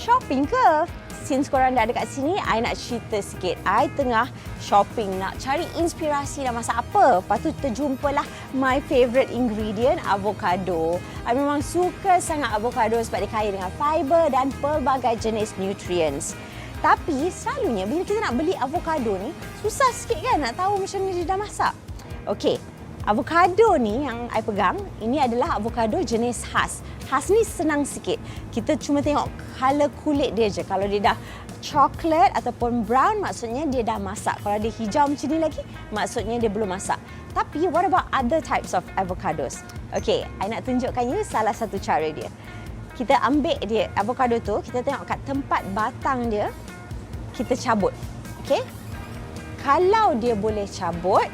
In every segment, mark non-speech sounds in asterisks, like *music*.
shopping ke? Since korang dah ada kat sini, I nak cerita sikit. I tengah shopping nak cari inspirasi nak masak apa. Lepas tu terjumpalah my favourite ingredient, avocado. I memang suka sangat avocado sebab dia kaya dengan fiber dan pelbagai jenis nutrients. Tapi selalunya bila kita nak beli avocado ni, susah sikit kan nak tahu macam ni dia dah masak. Okey, avocado ni yang I pegang, ini adalah avocado jenis khas. Khas ni senang sikit. Kita cuma tengok color kulit dia je. Kalau dia dah coklat ataupun brown, maksudnya dia dah masak. Kalau dia hijau macam ni lagi, maksudnya dia belum masak. Tapi what about other types of avocados? Okey, I nak tunjukkan you salah satu cara dia. Kita ambil dia avocado tu, kita tengok kat tempat batang dia, kita cabut. Okey? Kalau dia boleh cabut,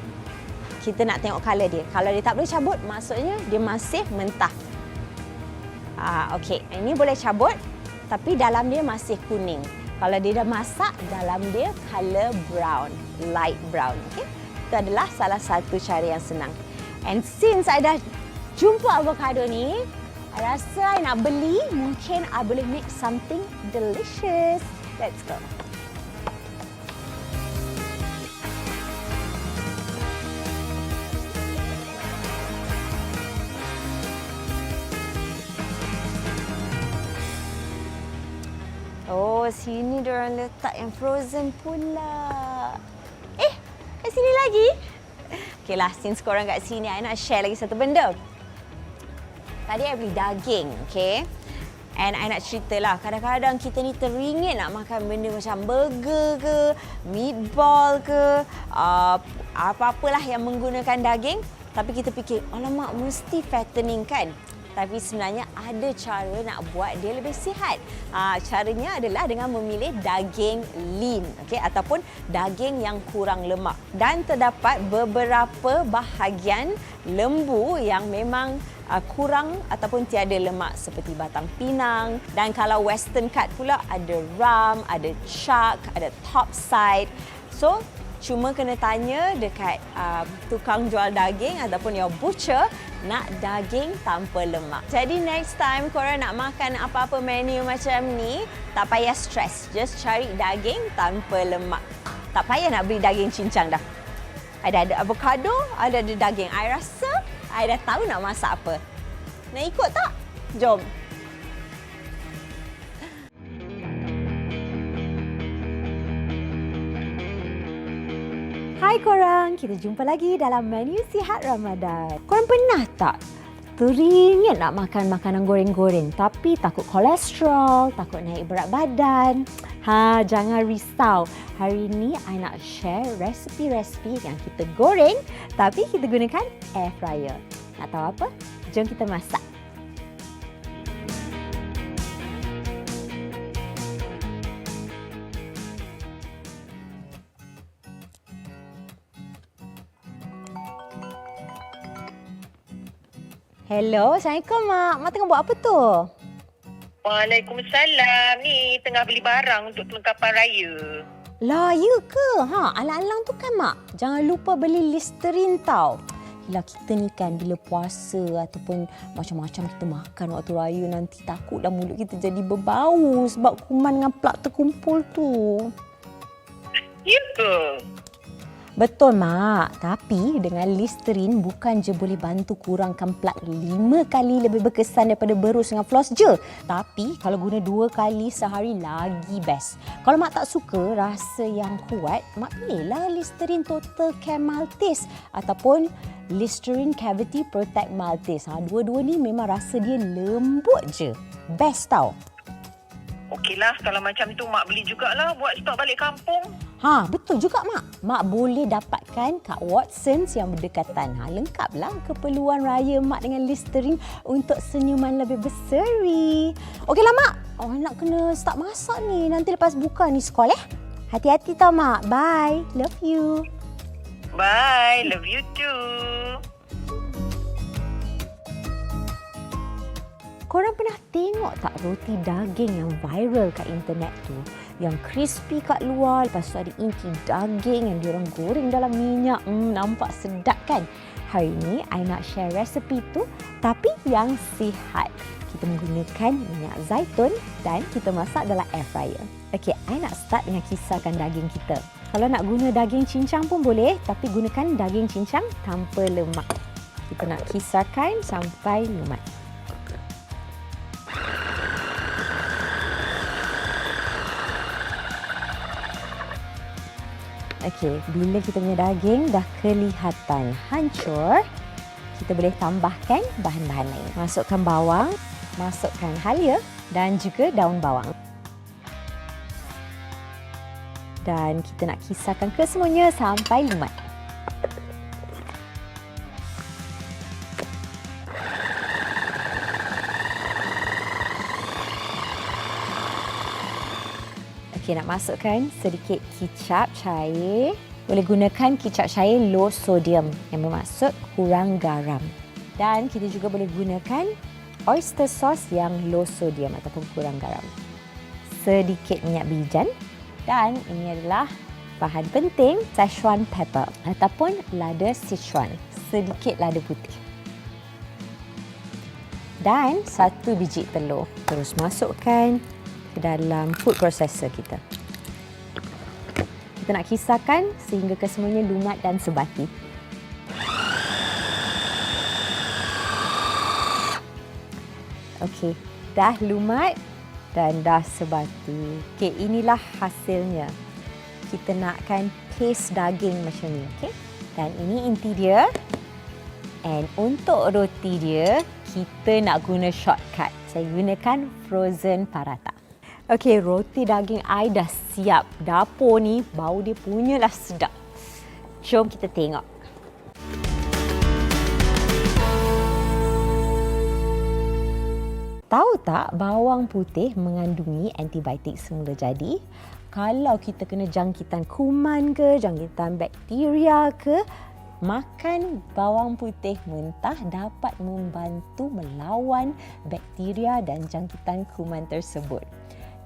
kita nak tengok color dia. Kalau dia tak boleh cabut, maksudnya dia masih mentah. Ah, okey. Ini boleh cabut tapi dalam dia masih kuning. Kalau dia dah masak, dalam dia color brown, light brown. Okey. Itu adalah salah satu cara yang senang. And since I dah jumpa avocado ni, I rasa I nak beli, mungkin I boleh make something delicious. Let's go. Oh, sini diorang letak yang frozen pula. Eh, kat sini lagi? Okeylah, since korang kat sini, I nak share lagi satu benda. Tadi I beli daging, okay? And I nak cerita lah, kadang-kadang kita ni teringin nak makan benda macam burger ke, meatball ke, uh, apa-apalah yang menggunakan daging. Tapi kita fikir, alamak mesti fattening kan? Tapi sebenarnya ada cara nak buat dia lebih sihat. Ha, caranya adalah dengan memilih daging lean okay? ataupun daging yang kurang lemak. Dan terdapat beberapa bahagian lembu yang memang uh, kurang ataupun tiada lemak seperti batang pinang dan kalau western cut pula ada ram, ada chuck, ada top side. So cuma kena tanya dekat uh, tukang jual daging ataupun your butcher nak daging tanpa lemak. Jadi next time korang nak makan apa-apa menu macam ni, tak payah stress. Just cari daging tanpa lemak. Tak payah nak beli daging cincang dah. Ada ada avocado, ada ada daging. I rasa I dah tahu nak masak apa. Nak ikut tak? Jom. Hai korang, kita jumpa lagi dalam menu sihat Ramadan. Korang pernah tak teringin nak makan makanan goreng-goreng tapi takut kolesterol, takut naik berat badan? Ha, jangan risau. Hari ini I nak share resepi-resepi yang kita goreng tapi kita gunakan air fryer. Nak tahu apa? Jom kita masak. Hello, Assalamualaikum Mak. Mak tengah buat apa tu? Waalaikumsalam. Ni tengah beli barang untuk kelengkapan raya. Lah, ya ke? Ha, alang-alang tu kan Mak. Jangan lupa beli Listerine tau. Yelah kita ni kan bila puasa ataupun macam-macam kita makan waktu raya nanti takutlah mulut kita jadi berbau sebab kuman dengan plak terkumpul tu. Ya ke? Betul mak, tapi dengan Listerine bukan je boleh bantu kurangkan plak lima kali lebih berkesan daripada berus dengan floss je. Tapi kalau guna dua kali sehari lagi best. Kalau mak tak suka rasa yang kuat, mak pilihlah Listerine Total Care Maltese ataupun Listerine Cavity Protect Maltese. Ha, dua-dua ni memang rasa dia lembut je. Best tau. Okeylah, kalau macam tu mak beli jugalah buat stok balik kampung. Ha, betul juga mak. Mak boleh dapatkan kat Watsons yang berdekatan. Ha, lengkaplah keperluan raya mak dengan Listerine untuk senyuman lebih berseri. Okeylah mak. Oh, nak kena start masak ni. Nanti lepas buka ni sekolah. Eh? Hati-hati tau mak. Bye. Love you. Bye. Love you too. Korang pernah tengok tak roti daging yang viral kat internet tu? Yang crispy kat luar, lepas tu ada inti daging yang diorang goreng dalam minyak. Hmm, nampak sedap kan? Hari ni, I nak share resepi tu tapi yang sihat. kita menggunakan minyak zaitun dan kita masak dalam air fryer. Okey, I nak start dengan kisarkan daging kita. Kalau nak guna daging cincang pun boleh, tapi gunakan daging cincang tanpa lemak. Kita nak kisarkan sampai lumat. Okey, bila kita punya daging dah kelihatan hancur, kita boleh tambahkan bahan-bahan lain. Masukkan bawang, masukkan halia dan juga daun bawang. Dan kita nak kisarkan kesemuanya sampai lumat. Okey, nak masukkan sedikit kicap cair. Boleh gunakan kicap cair low sodium yang bermaksud kurang garam. Dan kita juga boleh gunakan oyster sauce yang low sodium ataupun kurang garam. Sedikit minyak bijan dan ini adalah bahan penting Szechuan pepper ataupun lada Sichuan. Sedikit lada putih. Dan satu biji telur. Terus masukkan ke dalam food processor kita. Kita nak kisarkan sehingga kesemuanya lumat dan sebati. Okey, dah lumat dan dah sebati. Okey, inilah hasilnya. Kita nakkan paste daging macam ni, okey? Dan ini inti dia. And untuk roti dia, kita nak guna shortcut. Saya gunakan frozen paratha. Okey, roti daging I dah siap. Dapur ni bau dia punyalah sedap. Jom kita tengok. Tahu tak bawang putih mengandungi antibiotik semula jadi? Kalau kita kena jangkitan kuman ke, jangkitan bakteria ke, makan bawang putih mentah dapat membantu melawan bakteria dan jangkitan kuman tersebut.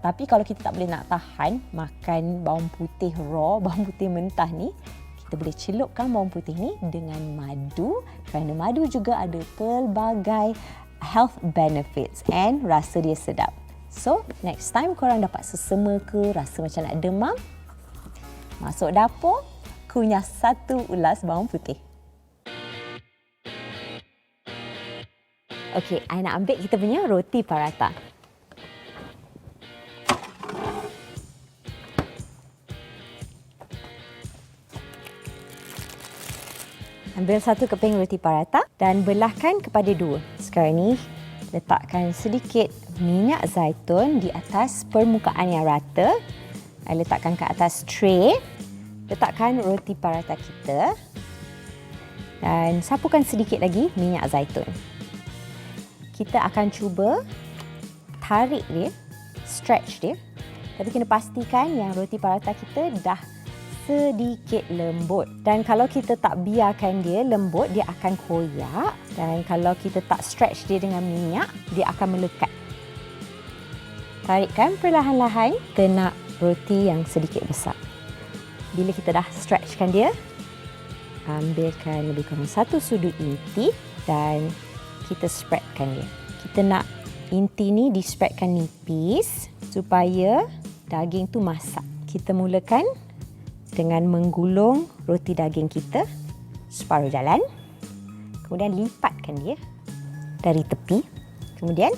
Tapi kalau kita tak boleh nak tahan makan bawang putih raw, *laughs* bawang putih mentah ni, kita boleh celupkan bawang putih ni dengan madu kerana madu juga ada pelbagai health benefits and rasa dia sedap. So, next time korang dapat sesema ke, rasa macam nak demam, masuk dapur, kunyah satu ulas bawang putih. Okey, I nak ambil kita punya roti paratha. Ambil satu keping roti paratha dan belahkan kepada dua. Sekarang ni letakkan sedikit minyak zaitun di atas permukaan yang rata. I letakkan ke atas tray. Letakkan roti paratha kita. Dan sapukan sedikit lagi minyak zaitun. Kita akan cuba tarik dia, stretch dia. Tapi kena pastikan yang roti paratha kita dah sedikit lembut. Dan kalau kita tak biarkan dia lembut, dia akan koyak. Dan kalau kita tak stretch dia dengan minyak, dia akan melekat. Tarikkan perlahan-lahan ke nak roti yang sedikit besar. Bila kita dah stretchkan dia, ambilkan lebih kurang satu sudu inti dan kita spreadkan dia. Kita nak inti ni di spreadkan nipis supaya daging tu masak. Kita mulakan dengan menggulung roti daging kita separuh jalan. Kemudian lipatkan dia dari tepi. Kemudian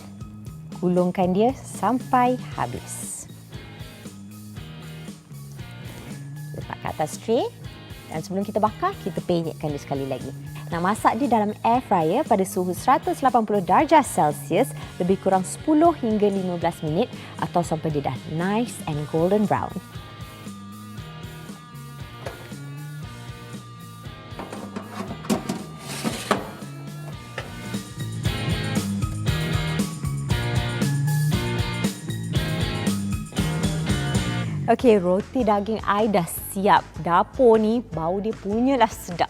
gulungkan dia sampai habis. Letak ke atas tray dan sebelum kita bakar, kita penyetkan dia sekali lagi. Nak masak dia dalam air fryer pada suhu 180 darjah Celsius lebih kurang 10 hingga 15 minit atau sampai dia dah nice and golden brown. Okey, roti daging I dah siap. Dapur ni bau dia punyalah sedap.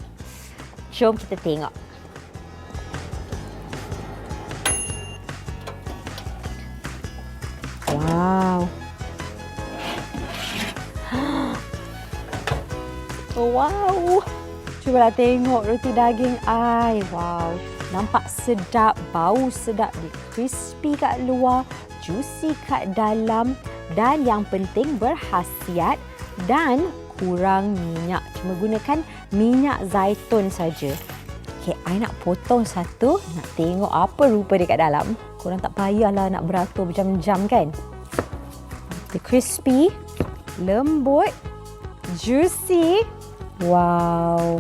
Jom kita tengok. Wow. *gasps* Oh, wow. Cubalah tengok roti daging I. Wow. Nampak sedap, bau sedap, dia crispy kat luar, juicy kat dalam dan yang penting berhasiat dan kurang minyak. Cuma gunakan minyak zaitun saja. Okay, I nak potong satu, nak tengok apa rupa dia kat dalam. Korang tak payahlah nak beratur berjam-jam kan? Dia crispy, lembut, juicy. Wow.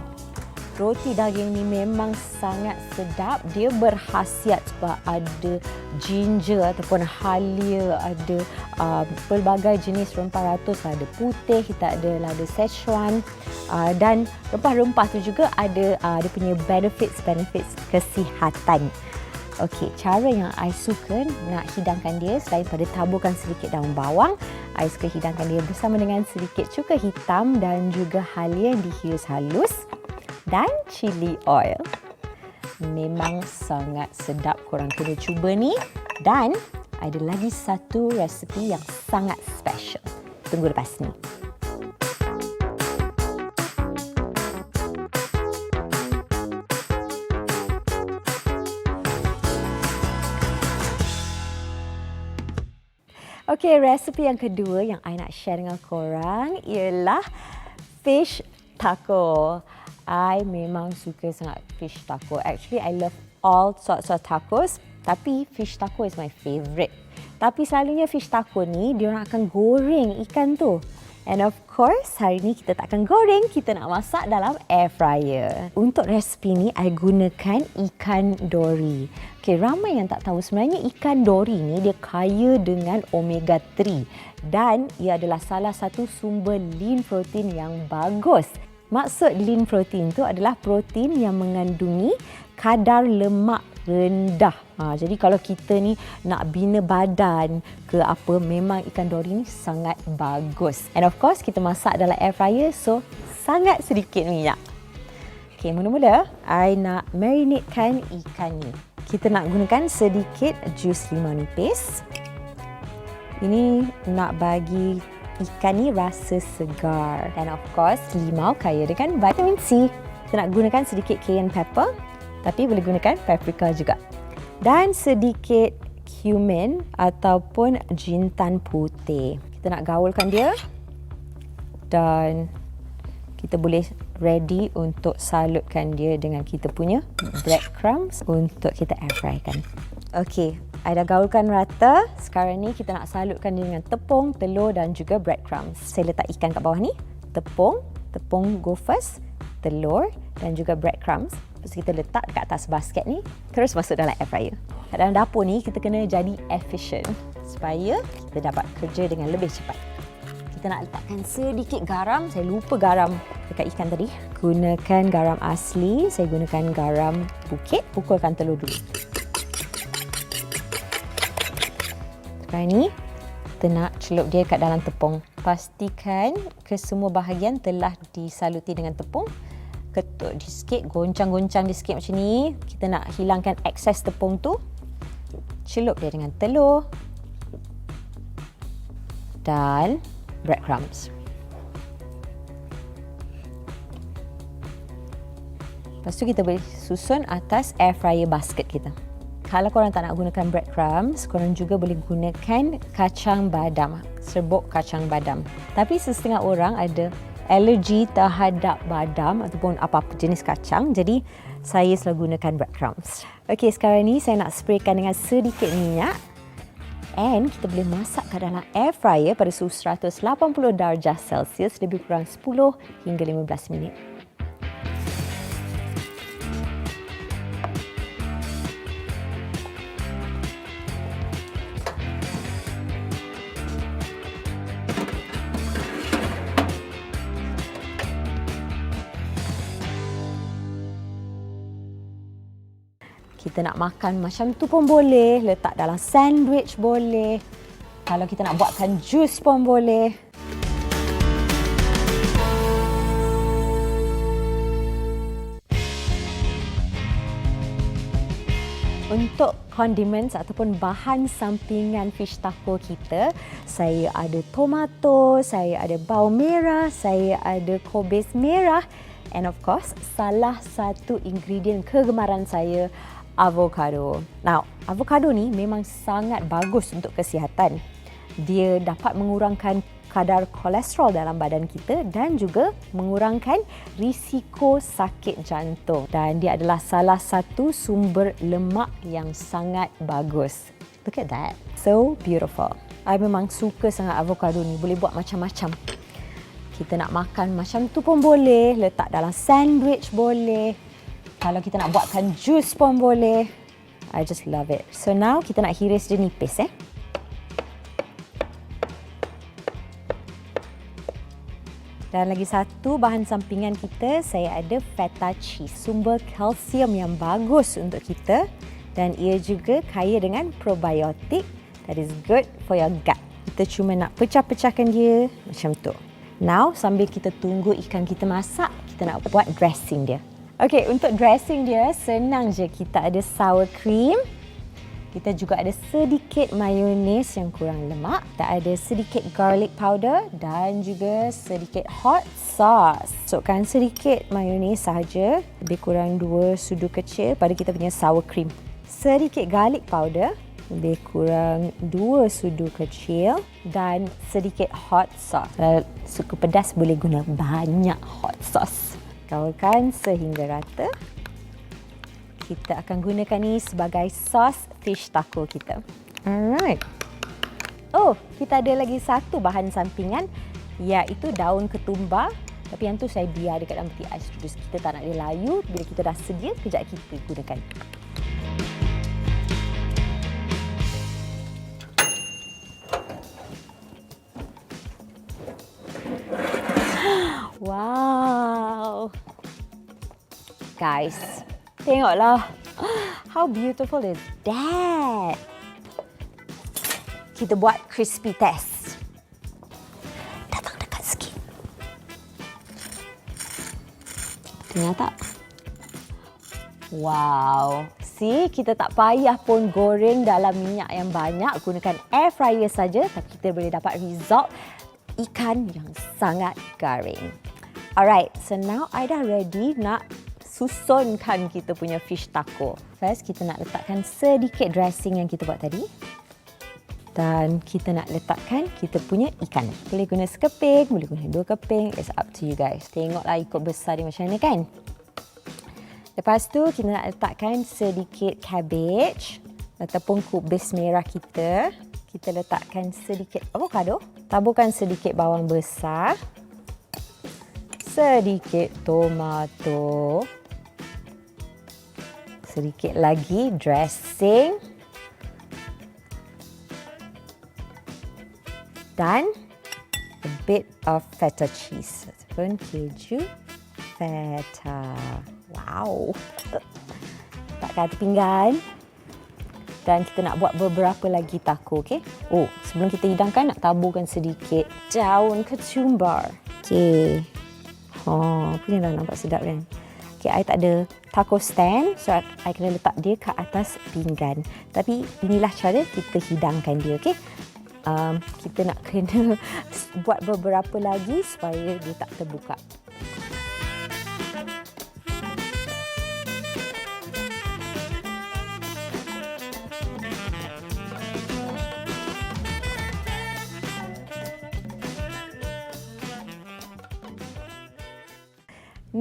Roti daging ni memang sangat sedap. Dia berhasiat sebab ada ginger ataupun halia, ada uh, pelbagai jenis rempah ratus. Ada putih, kita ada lada Szechuan uh, dan rempah-rempah tu juga ada uh, dia punya benefits-benefits kesihatan. Okey, cara yang I suka nak hidangkan dia selain pada taburkan sedikit daun bawang, I suka hidangkan dia bersama dengan sedikit cuka hitam dan juga halia yang dihiris halus dan chili oil. Memang sangat sedap korang kena cuba ni dan ada lagi satu resipi yang sangat special. Tunggu lepas ni. Okey, resipi yang kedua yang I nak share dengan korang ialah fish taco. I memang suka sangat fish taco. Actually, I love all sorts of tacos. Tapi fish taco is my favourite. Tapi selalunya fish taco ni, dia orang akan goreng ikan tu. And of course, hari ni kita tak akan goreng, kita nak masak dalam air fryer. Untuk resipi ni, I gunakan ikan dori. Okay, ramai yang tak tahu sebenarnya ikan dori ni dia kaya dengan omega 3 dan ia adalah salah satu sumber lean protein yang bagus. Maksud lean protein tu adalah protein yang mengandungi kadar lemak rendah. Ha, jadi kalau kita ni nak bina badan ke apa, memang ikan dori ni sangat bagus. And of course, kita masak dalam air fryer so sangat sedikit minyak. Okay, mula-mula I nak marinatekan ikan ni. Kita nak gunakan sedikit jus limau nipis. Ini nak bagi ikan ni rasa segar. Dan of course, limau kaya dengan vitamin C. Kita nak gunakan sedikit cayenne pepper tapi boleh gunakan paprika juga. Dan sedikit cumin ataupun jintan putih. Kita nak gaulkan dia dan kita boleh ready untuk salutkan dia dengan kita punya breadcrumbs untuk kita air fry kan. Okey, I dah gaulkan rata. Sekarang ni kita nak salutkan dia dengan tepung, telur dan juga breadcrumbs. Saya letak ikan kat bawah ni. Tepung, tepung go first, telur dan juga breadcrumbs. Lepas kita letak dekat atas basket ni, terus masuk dalam air fryer. Kat dalam dapur ni, kita kena jadi efficient supaya kita dapat kerja dengan lebih cepat. Kita nak letakkan sedikit garam. Saya lupa garam dekat ikan tadi. Gunakan garam asli. Saya gunakan garam bukit. Pukulkan telur dulu. Sekarang ni, kita nak celup dia kat dalam tepung. Pastikan kesemua bahagian telah disaluti dengan tepung ketuk dia sikit, goncang-goncang dia sikit macam ni. Kita nak hilangkan ekses tepung tu. Celup dia dengan telur dan breadcrumbs. Lepas tu kita boleh susun atas air fryer basket kita. Kalau korang tak nak gunakan breadcrumbs, korang juga boleh gunakan kacang badam, serbuk kacang badam. Tapi setengah orang ada alergi terhadap badam ataupun apa-apa jenis kacang. Jadi saya selalu gunakan breadcrumbs. Okey, sekarang ni saya nak spraykan dengan sedikit minyak. And kita boleh masak ke dalam air fryer pada suhu 180 darjah Celsius lebih kurang 10 hingga 15 minit. Kita nak makan macam tu pun boleh, letak dalam sandwich boleh. Kalau kita nak buatkan jus pun boleh. Untuk condiments ataupun bahan sampingan fish taco kita, saya ada tomato, saya ada bawang merah, saya ada kobis merah and of course salah satu ingredient kegemaran saya avocado. Now, avocado ni memang sangat bagus untuk kesihatan. Dia dapat mengurangkan kadar kolesterol dalam badan kita dan juga mengurangkan risiko sakit jantung. Dan dia adalah salah satu sumber lemak yang sangat bagus. Look at that. So beautiful. I memang suka sangat avocado ni. Boleh buat macam-macam. Kita nak makan macam tu pun boleh. Letak dalam sandwich boleh. Kalau kita nak buatkan jus pun boleh. I just love it. So now kita nak hiris dia nipis eh. Dan lagi satu bahan sampingan kita, saya ada feta cheese. Sumber kalsium yang bagus untuk kita dan ia juga kaya dengan probiotik that is good for your gut. Kita cuma nak pecah-pecahkan dia macam tu. Now, sambil kita tunggu ikan kita masak, kita nak buat dressing dia. Okey, untuk dressing dia senang je. Kita ada sour cream, kita juga ada sedikit mayonis yang kurang lemak. Kita ada sedikit garlic powder dan juga sedikit hot sauce. Masukkan sedikit mayonis sahaja, lebih kurang dua sudu kecil pada kita punya sour cream. Sedikit garlic powder, lebih kurang dua sudu kecil dan sedikit hot sauce. Kalau suka pedas boleh guna banyak hot sauce. Kaulkan sehingga rata kita akan gunakan ni sebagai sos fish taco kita. Alright. Oh, kita ada lagi satu bahan sampingan iaitu daun ketumbar. Tapi yang tu saya biar dekat dalam peti ais terus. Kita tak nak dia layu. Bila kita dah sedia, kejap kita gunakan. Guys, Tengoklah. How beautiful is that? Kita buat crispy test. Datang dekat sikit. Tengok tak? Wow. See, kita tak payah pun goreng dalam minyak yang banyak. Gunakan air fryer saja tapi kita boleh dapat result ikan yang sangat garing. Alright, so now I dah ready nak susunkan kita punya fish taco. First, kita nak letakkan sedikit dressing yang kita buat tadi. Dan kita nak letakkan kita punya ikan. Boleh guna sekeping, boleh guna dua keping. It's up to you guys. Tengoklah ikut besar dia macam mana kan. Lepas tu, kita nak letakkan sedikit cabbage ataupun kubis merah kita. Kita letakkan sedikit avocado. Taburkan sedikit bawang besar sedikit tomato, sedikit lagi dressing dan a bit of feta cheese ataupun keju feta. Wow. *laughs* Letakkan atas pinggan. Dan kita nak buat beberapa lagi taco, okey? Oh, sebelum kita hidangkan nak taburkan sedikit daun ketumbar. Okey. Oh, punya dah nampak sedap kan? Okay, I tak ada taco stand, so I kena letak dia ke atas pinggan. Tapi inilah cara kita hidangkan dia, okay? Um, kita nak kena *laughs* buat beberapa lagi supaya dia tak terbuka.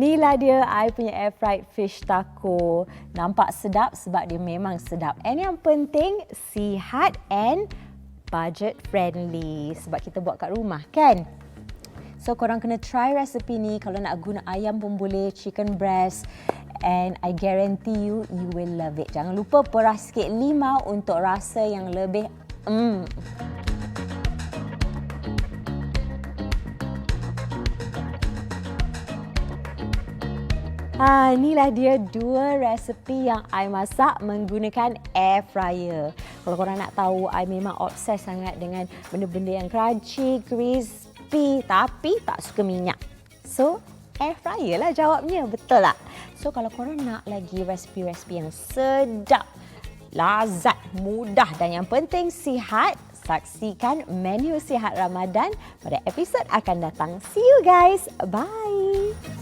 Inilah dia I punya air fried fish taco. Nampak sedap sebab dia memang sedap. And yang penting sihat and budget friendly sebab kita buat kat rumah kan. So korang kena try resepi ni kalau nak guna ayam pun boleh, chicken breast and I guarantee you you will love it. Jangan lupa peras sikit limau untuk rasa yang lebih mm. Ha, inilah dia dua resepi yang I masak menggunakan air fryer. Kalau korang nak tahu, I memang obses sangat dengan benda-benda yang crunchy, crispy tapi tak suka minyak. So, air fryer lah jawabnya. Betul tak? So, kalau korang nak lagi resepi-resepi yang sedap, lazat, mudah dan yang penting sihat, saksikan menu sihat Ramadan pada episod akan datang. See you guys. Bye.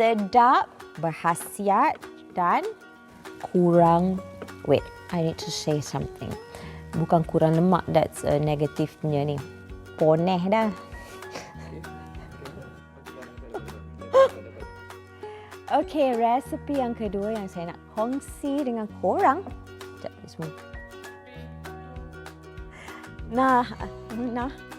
Sedap, berhasiat dan kurang wait, I need to say something. Bukan kurang lemak that's a negatifnya ni. Poneh dah. *laughs* Okey, resepi yang kedua yang saya nak kongsi dengan korang. Sekejap, semua. Nah, nah.